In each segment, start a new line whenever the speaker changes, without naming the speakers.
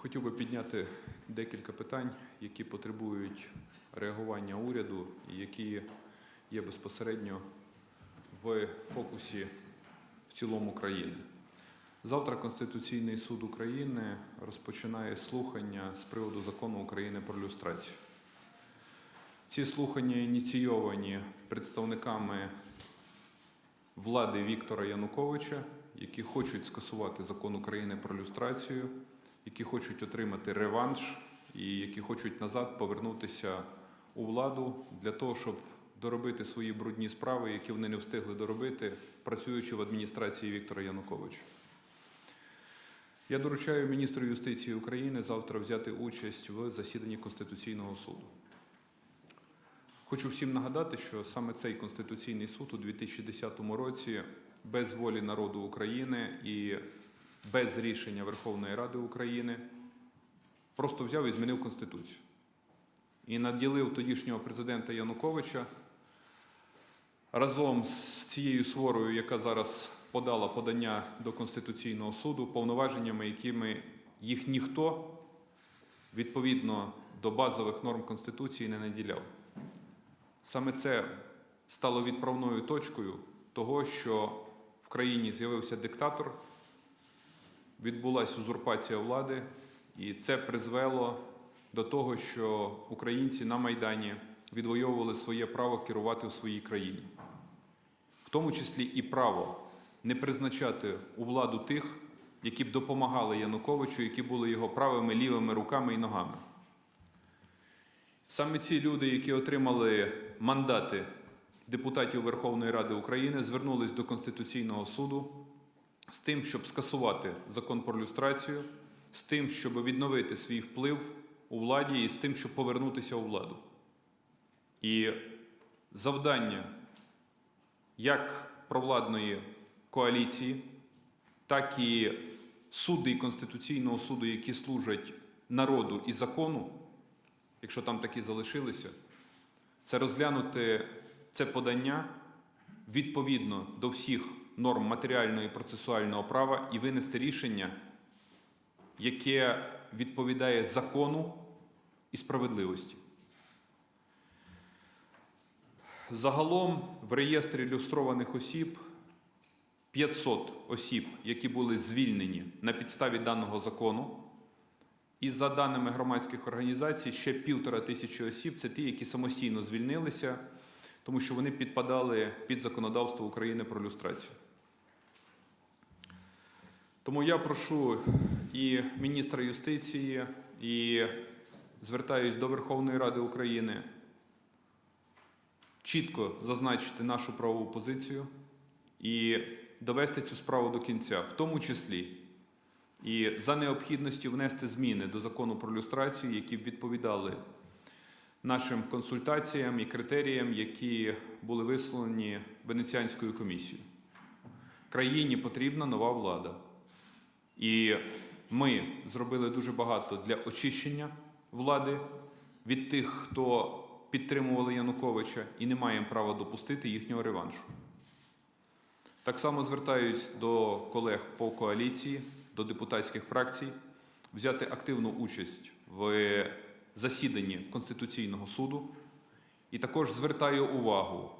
Хотів би підняти декілька питань, які потребують реагування уряду і які є безпосередньо в фокусі в цілому країни. Завтра Конституційний суд України розпочинає слухання з приводу закону України про люстрацію. Ці слухання ініційовані представниками влади Віктора Януковича, які хочуть скасувати закон України про люстрацію, які хочуть отримати реванш і які хочуть назад повернутися у владу для того, щоб доробити свої брудні справи, які вони не встигли доробити, працюючи в адміністрації Віктора Януковича. Я доручаю міністру юстиції України завтра взяти участь в засіданні Конституційного суду. Хочу всім нагадати, що саме цей Конституційний суд у 2010 році без волі народу України і без рішення Верховної Ради України просто взяв і змінив Конституцію. І наділив тодішнього президента Януковича разом з цією сворою, яка зараз подала подання до Конституційного суду, повноваженнями, якими їх ніхто відповідно до базових норм Конституції не наділяв. Саме це стало відправною точкою того, що в країні з'явився диктатор, відбулася узурпація влади, і це призвело до того, що українці на Майдані відвоювали своє право керувати в своїй країні, в тому числі і право не призначати у владу тих, які б допомагали Януковичу, які були його правими лівими руками і ногами. Саме ці люди, які отримали мандати депутатів Верховної Ради України, звернулись до Конституційного суду з тим, щоб скасувати закон про люстрацію, з тим, щоб відновити свій вплив у владі і з тим, щоб повернутися у владу. І завдання як провладної коаліції, так і судді Конституційного суду, які служать народу і закону, якщо там такі залишилися, це розглянути це подання відповідно до всіх норм матеріального і процесуального права і винести рішення, яке відповідає закону і справедливості. Загалом в реєстрі люстрованих осіб 500 осіб, які були звільнені на підставі даного закону. І за даними громадських організацій, ще півтора тисячі осіб це ті, які самостійно звільнилися, тому що вони підпадали під законодавство України про люстрацію. Тому я прошу і міністра юстиції, і звертаюсь до Верховної Ради України чітко зазначити нашу правову позицію і довести цю справу до кінця, в тому числі і за необхідності внести зміни до закону про люстрацію, які б відповідали нашим консультаціям і критеріям, які були висловлені Венеціанською комісією. Країні потрібна нова влада. І ми зробили дуже багато для очищення влади від тих, хто підтримували Януковича, і не маємо права допустити їхнього реваншу. Так само звертаюсь до колег по коаліції, до депутатських фракцій взяти активну участь в засіданні Конституційного суду. І також звертаю увагу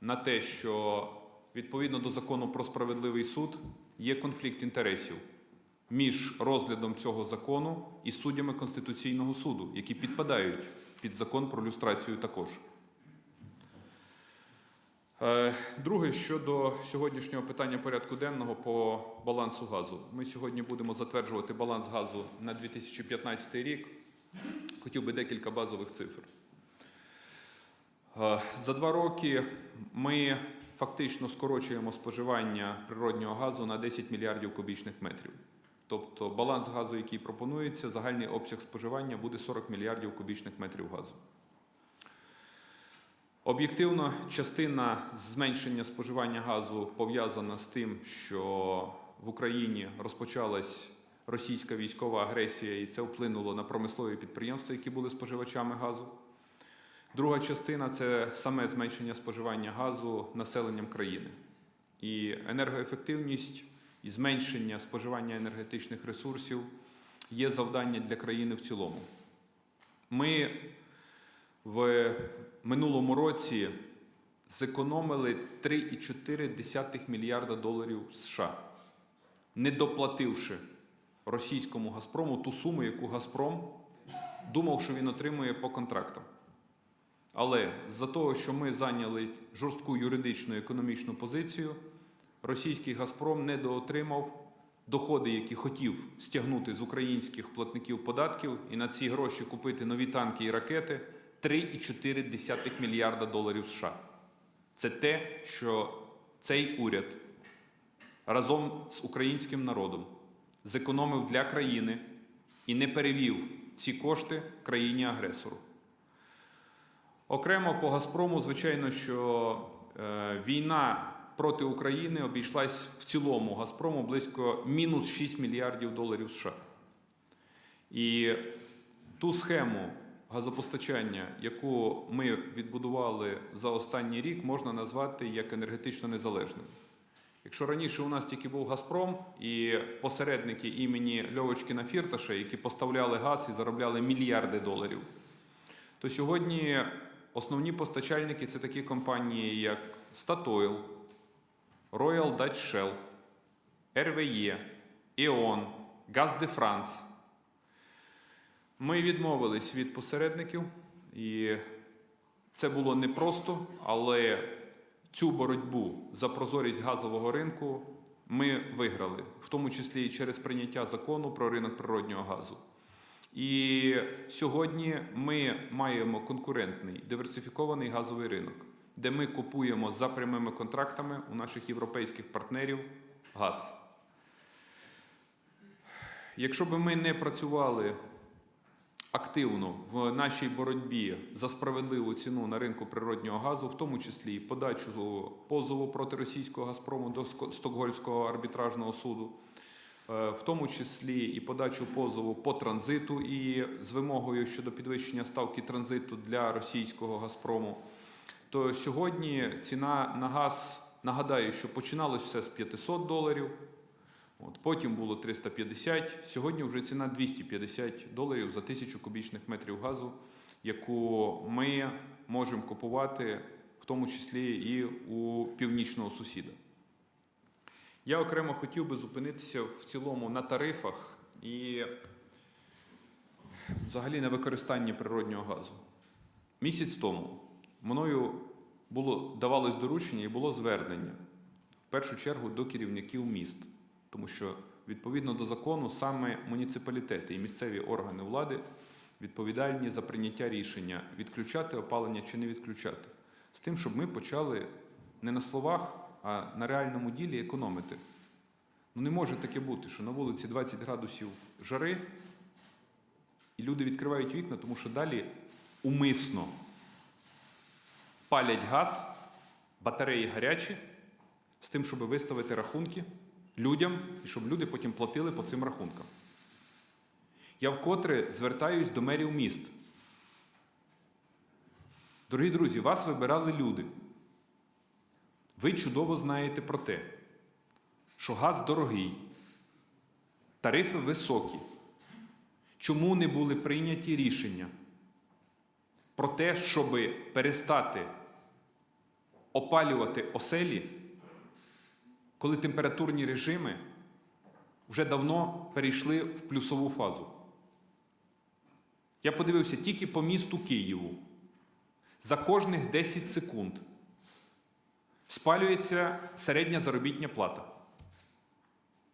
на те, що відповідно до закону про справедливий суд є конфлікт інтересів між розглядом цього закону і суддями Конституційного суду, які підпадають під закон про люстрацію також. Е, Друге, щодо сьогоднішнього питання порядку денного по балансу газу. Ми сьогодні будемо затверджувати баланс газу на 2015 рік. Хотів би декілька базових цифр. Е, За два роки ми фактично скорочуємо споживання природнього газу на 10 мільярдів кубічних метрів. Тобто баланс газу, який пропонується, загальний обсяг споживання буде 40 мільярдів кубічних метрів газу. Об'єктивно, частина зменшення споживання газу пов'язана з тим, що в Україні розпочалась російська військова агресія, і це вплинуло на промислові підприємства, які були споживачами газу. Друга частина це саме зменшення споживання газу населенням країни. І енергоефективність і зменшення споживання енергетичних ресурсів є завдання для країни в цілому. Ми в минулому році зекономили 3,4 мільярда доларів США, не доплативши російському Газпрому ту суму, яку Газпром думав, що він отримує по контрактам. Але за того, що ми зайняли жорстку юридичну економічну позицію, російський Газпром недоотримав доходи, які хотів стягнути з українських платників податків, і на ці гроші купити нові танки і ракети 3,4 мільярда доларів США. Це те, що цей уряд разом з українським народом зекономив для країни і не перевів ці кошти країні-агресору. Окремо по Газпрому, звичайно, що е, війна проти України обійшлась в цілому Газпрому близько мінус 6 мільярдів доларів США. І ту схему газопостачання, яку ми відбудували за останній рік, можна назвати як енергетично незалежною. Якщо раніше у нас тільки був Газпром і посередники імені Льовочкіна Фірташа, які поставляли газ і заробляли мільярди доларів, то сьогодні основні постачальники це такі компанії, як Statoil, Royal Dutch Shell, RWE, E.ON, Gaz de France. Ми відмовились від посередників, і це було непросто, але цю боротьбу за прозорість газового ринку ми виграли, в тому числі і через прийняття закону про ринок природнього газу. І сьогодні ми маємо конкурентний диверсифікований газовий ринок, де ми купуємо за прямими контрактами у наших європейських партнерів газ. Якщо б ми не працювали активно в нашій боротьбі за справедливу ціну на ринку природнього газу, в тому числі і подачу позову проти російського Газпрому до Стокгольмського арбітражного суду, е, в тому числі і подачу позову по транзиту і з вимогою щодо підвищення ставки транзиту для російського Газпрому, то сьогодні ціна на газ нагадаю, що починалось все з 500 доларів. От, потім було 350, сьогодні вже ціна 250 доларів за тисячу кубічних метрів газу, яку ми можемо купувати, в тому числі і у північного сусіда. Я окремо хотів би зупинитися в цілому на тарифах і взагалі на використанні природнього газу. Місяць тому мною було давалось доручення і було звернення в першу чергу до керівників міст, тому що відповідно до закону саме муніципалітети і місцеві органи влади відповідальні за прийняття рішення відключати опалення чи не відключати, з тим, щоб ми почали не на словах, а на реальному ділі економити. Ну не може таке бути, що на вулиці 20 градусів жари, і люди відкривають вікна, тому що далі умисно палять газ, батареї гарячі, з тим, щоб виставити рахунки людям і щоб люди потім платили по цим рахункам. Я вкотре звертаюсь до мерів міст. Дорогі друзі, вас вибирали люди. Ви чудово знаєте про те, що газ дорогий, тарифи високі. Чому не були прийняті рішення про те, щоб перестати опалювати оселі, коли температурні режими вже давно перейшли в плюсову фазу? Я подивився тільки по місту Києву. За кожних 10 секунд спалюється середня заробітня плата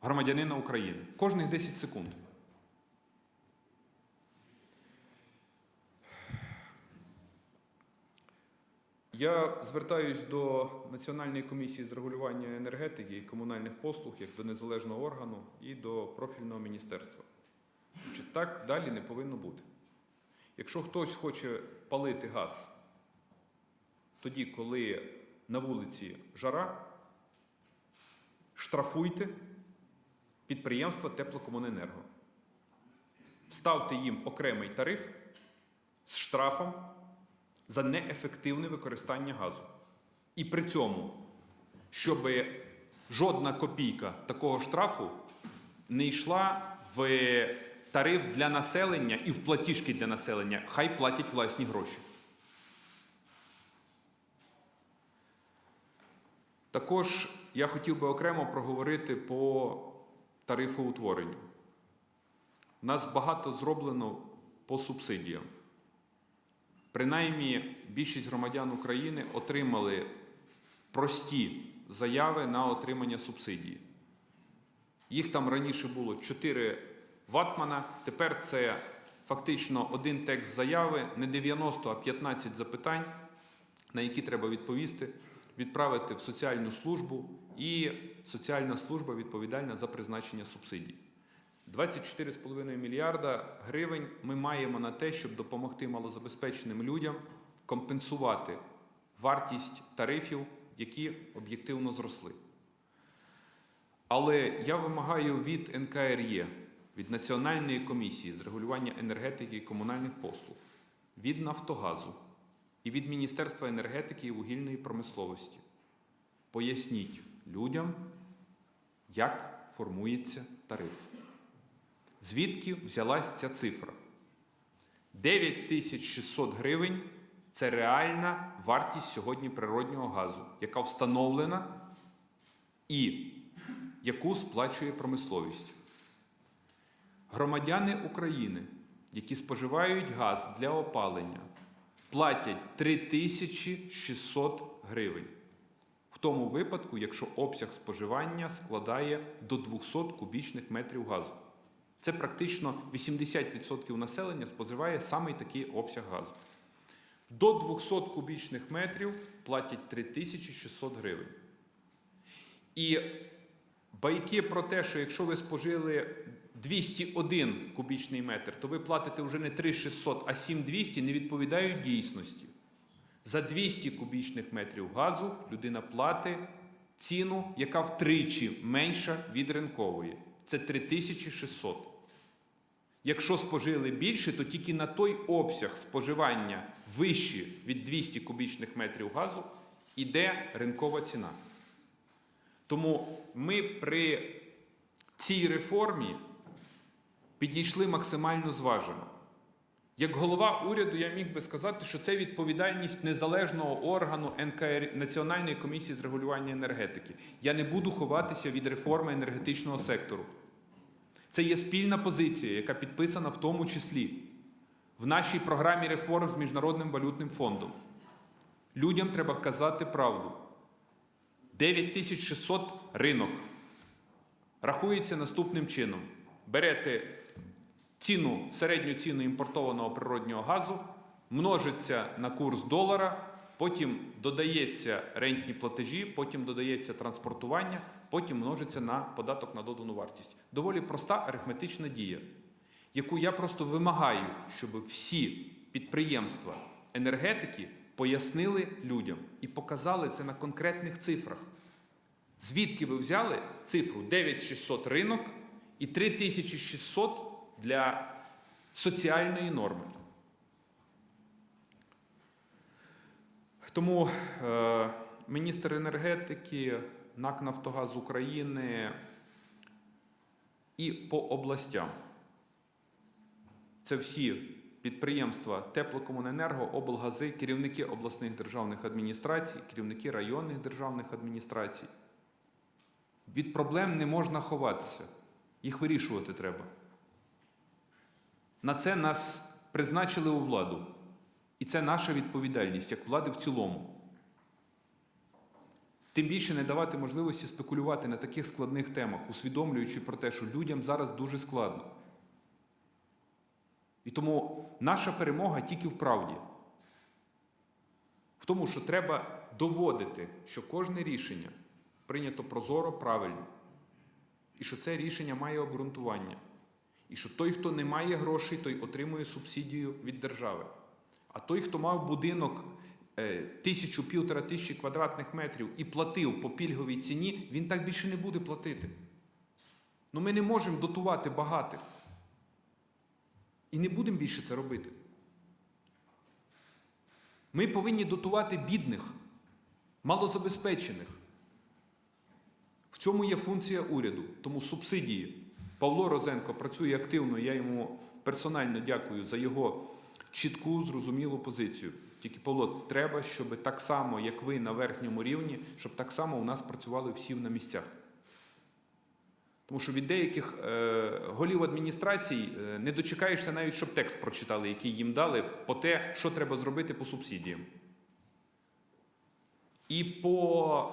громадянина України. Кожних 10 секунд. Я звертаюсь до Національної комісії з регулювання енергетики і комунальних послуг як до незалежного органу і до профільного міністерства. Що так далі не повинно бути. Якщо хтось хоче палити газ тоді, коли на вулиці жара, штрафуйте підприємства теплокомуненерго. Ставте їм окремий тариф з штрафом за неефективне використання газу. І при цьому, щоб жодна копійка такого штрафу не йшла в тариф для населення і в платіжки для населення, хай платять власні гроші. Також я хотів би окремо проговорити по тарифоутворенню. У нас багато зроблено по субсидіям. Принаймні, більшість громадян України отримали прості заяви на отримання субсидії. Їх там раніше було 4 ватмана, тепер це фактично один текст заяви, не 90, а 15 запитань, на які треба відповісти, відправити в соціальну службу, і соціальна служба відповідальна за призначення субсидій. 24,5 мільярда гривень ми маємо на те, щоб допомогти малозабезпеченим людям компенсувати вартість тарифів, які об'єктивно зросли. Але я вимагаю від НКРЄ, від Національної комісії з регулювання енергетики і комунальних послуг, від Нафтогазу і від Міністерства енергетики і вугільної промисловості. Поясніть людям, як формується тариф. Звідки взялась ця цифра? 9600 гривень це реальна вартість сьогодні природнього газу, яка встановлена і яку сплачує промисловість. Громадяни України, які споживають газ для опалення, платять 3600 гривень. В тому випадку, якщо обсяг споживання складає до 200 кубічних метрів газу. Це практично 80% населення споживає саме такий обсяг газу. До 200 кубічних метрів платять 3600 гривень. І байки про те, що якщо ви спожили 201 кубічний метр, то ви платите вже не 3600, а 7200, не відповідають дійсності. За 200 кубічних метрів газу людина платить ціну, яка втричі менша від ринкової. Це 3600. Якщо спожили більше, то тільки на той обсяг споживання вищий від 200 кубічних метрів газу йде ринкова ціна. Тому ми при цій реформі підійшли максимально зважено. Як голова уряду, я міг би сказати, що це відповідальність незалежного органу НКР Національної комісії з регулювання енергетики. Я не буду ховатися від реформи енергетичного сектору. Це є спільна позиція, яка підписана в тому числі в нашій програмі реформ з Міжнародним валютним фондом. Людям треба казати правду. 9600 ринок. Рахується наступним чином: берете ціну, середню ціну імпортованого природнього газу, множиться на курс долара, потім додається рентні платежі, потім додається транспортування, потім множиться на податок на додану вартість. Доволі проста арифметична дія, яку я просто вимагаю, щоб всі підприємства енергетики пояснили людям і показали це на конкретних цифрах. Звідки ви взяли цифру 9600 ринок і 3600 для соціальної норми? Тому е, міністр енергетики, НАК Нафтогаз України і по областям. Це всі підприємства Теплокомуненерго, облгази, керівники обласних державних адміністрацій, керівники районних державних адміністрацій. Від проблем не можна ховатися, їх вирішувати треба. На це нас призначили у владу. І це наша відповідальність як влади в цілому. Тим більше не давати можливості спекулювати на таких складних темах, усвідомлюючи про те, що людям зараз дуже складно. І тому наша перемога тільки в правді. В тому, що треба доводити, що кожне рішення прийнято прозоро, правильно, і що це рішення має обґрунтування. І що той, хто не має грошей, той отримує субсидію від держави. А той, хто мав будинок е, тисячу півтора тисячі квадратних метрів і платив по пільговій ціні, він так більше не буде платити. Ну ми не можемо дотувати багатих. І не будемо більше це робити. Ми повинні дотувати бідних, малозабезпечених. В цьому є функція уряду. Тому субсидії Павло Розенко працює активно. Я йому персонально дякую за його чітку, зрозумілу позицію. Тільки Павло, треба, щоб так само, як ви на верхньому рівні, щоб так само у нас працювали всі на місцях. Тому що від деяких е, голів адміністрацій е, не дочекаєшся навіть, щоб текст прочитали, який їм дали, по те, що треба зробити по субсидіям. І по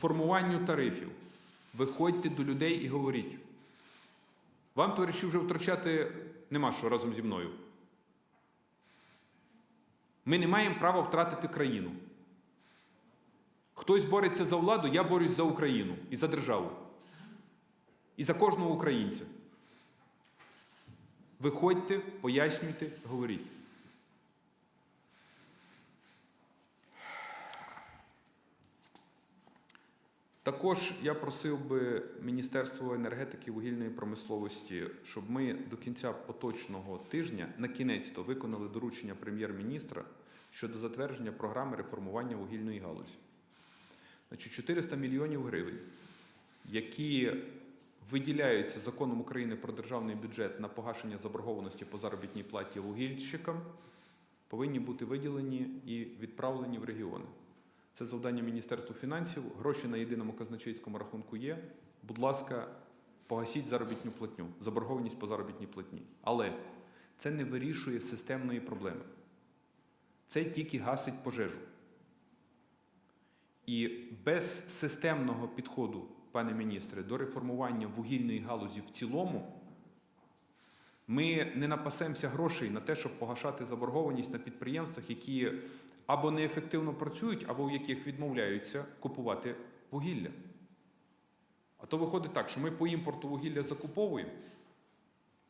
формуванню тарифів. Виходьте до людей і говоріть. Вам, товариші, вже втрачати нема що разом зі мною. Ми не маємо права втратити країну. Хтось бореться за владу, я борюсь за Україну і за державу. І за кожного українця. Виходьте, пояснюйте, говоріть. Також я просив би Міністерство енергетики і вугільної промисловості, щоб ми до кінця поточного тижня на кінець то виконали доручення прем'єр-міністра щодо затвердження програми реформування вугільної галузі. Значить, 400 мільйонів гривень, які виділяються законом України про державний бюджет на погашення заборгованості по заробітній платі вугільщикам, повинні бути виділені і відправлені в регіони. Це завдання Міністерства фінансів. Гроші на єдиному казначейському рахунку є. Будь ласка, погасіть заробітну платню, заборгованість по заробітній платні. Але це не вирішує системної проблеми. Це тільки гасить пожежу. І без системного підходу, пане міністре, до реформування вугільної галузі в цілому, ми не напасемося грошей на те, щоб погашати заборгованість на підприємствах, які або неефективно працюють, або в яких відмовляються купувати вугілля. А то виходить так, що ми по імпорту вугілля закуповуємо,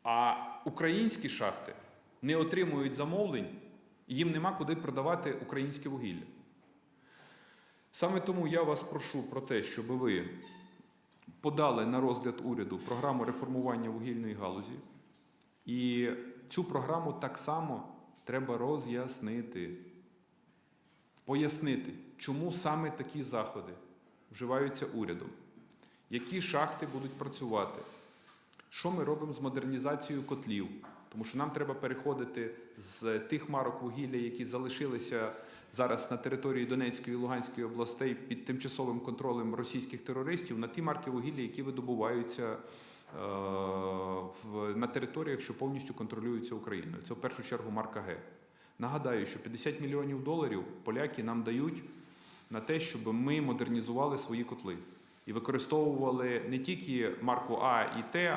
а українські шахти не отримують замовлень, і їм нема куди продавати українське вугілля. Саме тому я вас прошу про те, щоб ви подали на розгляд уряду програму реформування вугільної галузі. І цю програму так само треба роз'яснити, пояснити, чому саме такі заходи вживаються урядом, які шахти будуть працювати, що ми робимо з модернізацією котлів, тому що нам треба переходити з тих марок вугілля, які залишилися зараз на території Донецької і Луганської областей під тимчасовим контролем російських терористів, на ті марки вугілля, які видобуваються е, на територіях, що повністю контролюються Україною. Це в першу чергу марка Г. Нагадаю, що 50 мільйонів доларів поляки нам дають на те, щоб ми модернізували свої котли і використовували не тільки марку А і Т,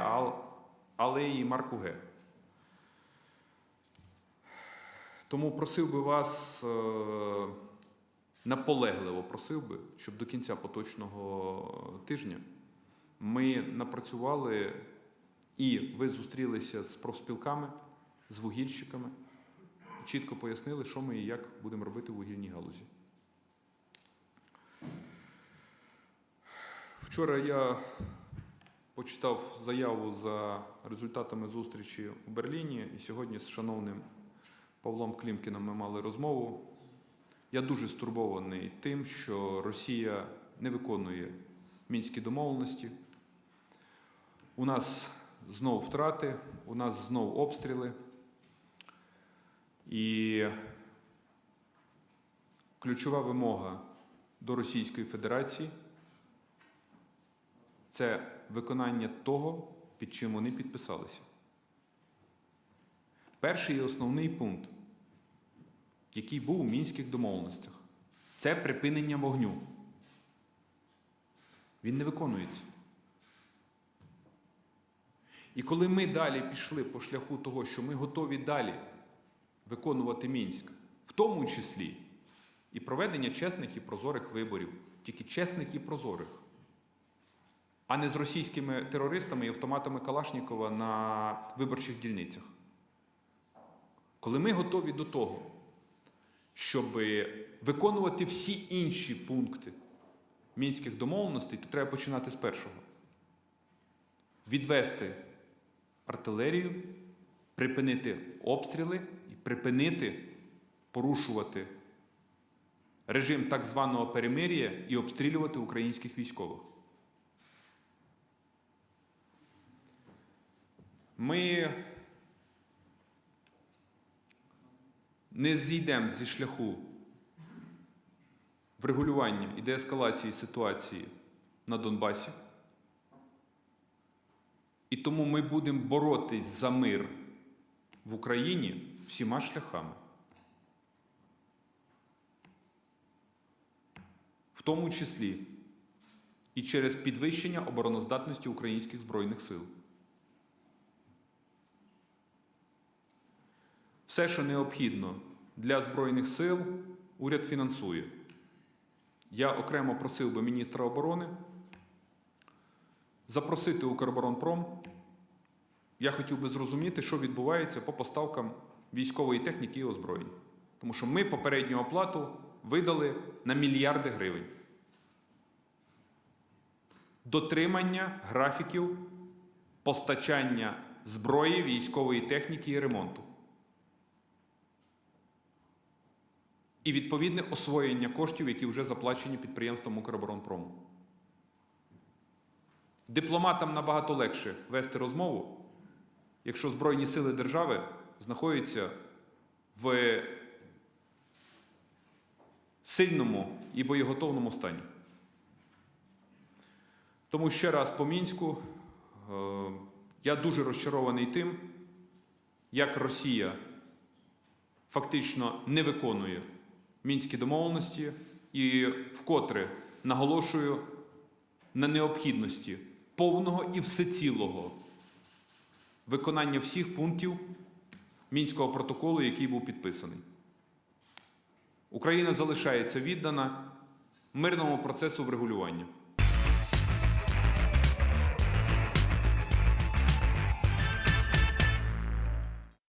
але й марку Г. Тому просив би вас, е, наполегливо просив би, щоб до кінця поточного тижня ми напрацювали і ви зустрілися з профспілками, з вугільщиками, чітко пояснили, що ми і як будемо робити в вугільній галузі. Вчора я почитав заяву за результатами зустрічі у Берліні, і сьогодні з шановним Павлом Клімкіном ми мали розмову. Я дуже стурбований тим, що Росія не виконує мінські домовленості. У нас знов втрати, у нас знов обстріли. І ключова вимога до Російської Федерації це виконання того, під чим вони підписалися. Перший і основний пункт, який був у мінських домовленостях, це припинення вогню. Він не виконується. І коли ми далі пішли по шляху того, що ми готові далі виконувати Мінськ, в тому числі і проведення чесних і прозорих виборів, тільки чесних і прозорих, а не з російськими терористами і автоматами Калашнікова на виборчих дільницях. Коли ми готові до того, щоб виконувати всі інші пункти мінських домовленостей, то треба починати з першого. Відвести артилерію, припинити обстріли припинити порушувати режим так званого перемир'я і обстрілювати українських військових. Ми не зійдемо зі шляху врегулювання і деескалації ситуації на Донбасі. І тому ми будемо боротись за мир в Україні всіма шляхами. В тому числі і через підвищення обороноздатності українських Збройних сил. Все, що необхідно для Збройних сил, уряд фінансує. Я окремо просив би міністра оборони запросити Укроборонпром. Я хотів би зрозуміти, що відбувається по поставкам військової техніки і озброєнь. Тому що ми попередню оплату видали на мільярди гривень. Дотримання графіків постачання зброї, військової техніки і ремонту. І відповідне освоєння коштів, які вже заплачені підприємством Укроборонпрому. Дипломатам набагато легше вести розмову, якщо Збройні сили держави знаходяться в сильному і боєготовному стані. Тому ще раз по мінську е, я дуже розчарований тим, як Росія фактично не виконує мінські домовленості і вкотре наголошую на необхідності повного і всецілого виконання всіх пунктів мінського протоколу, який був підписаний. Україна залишається віддана мирному процесу врегулювання.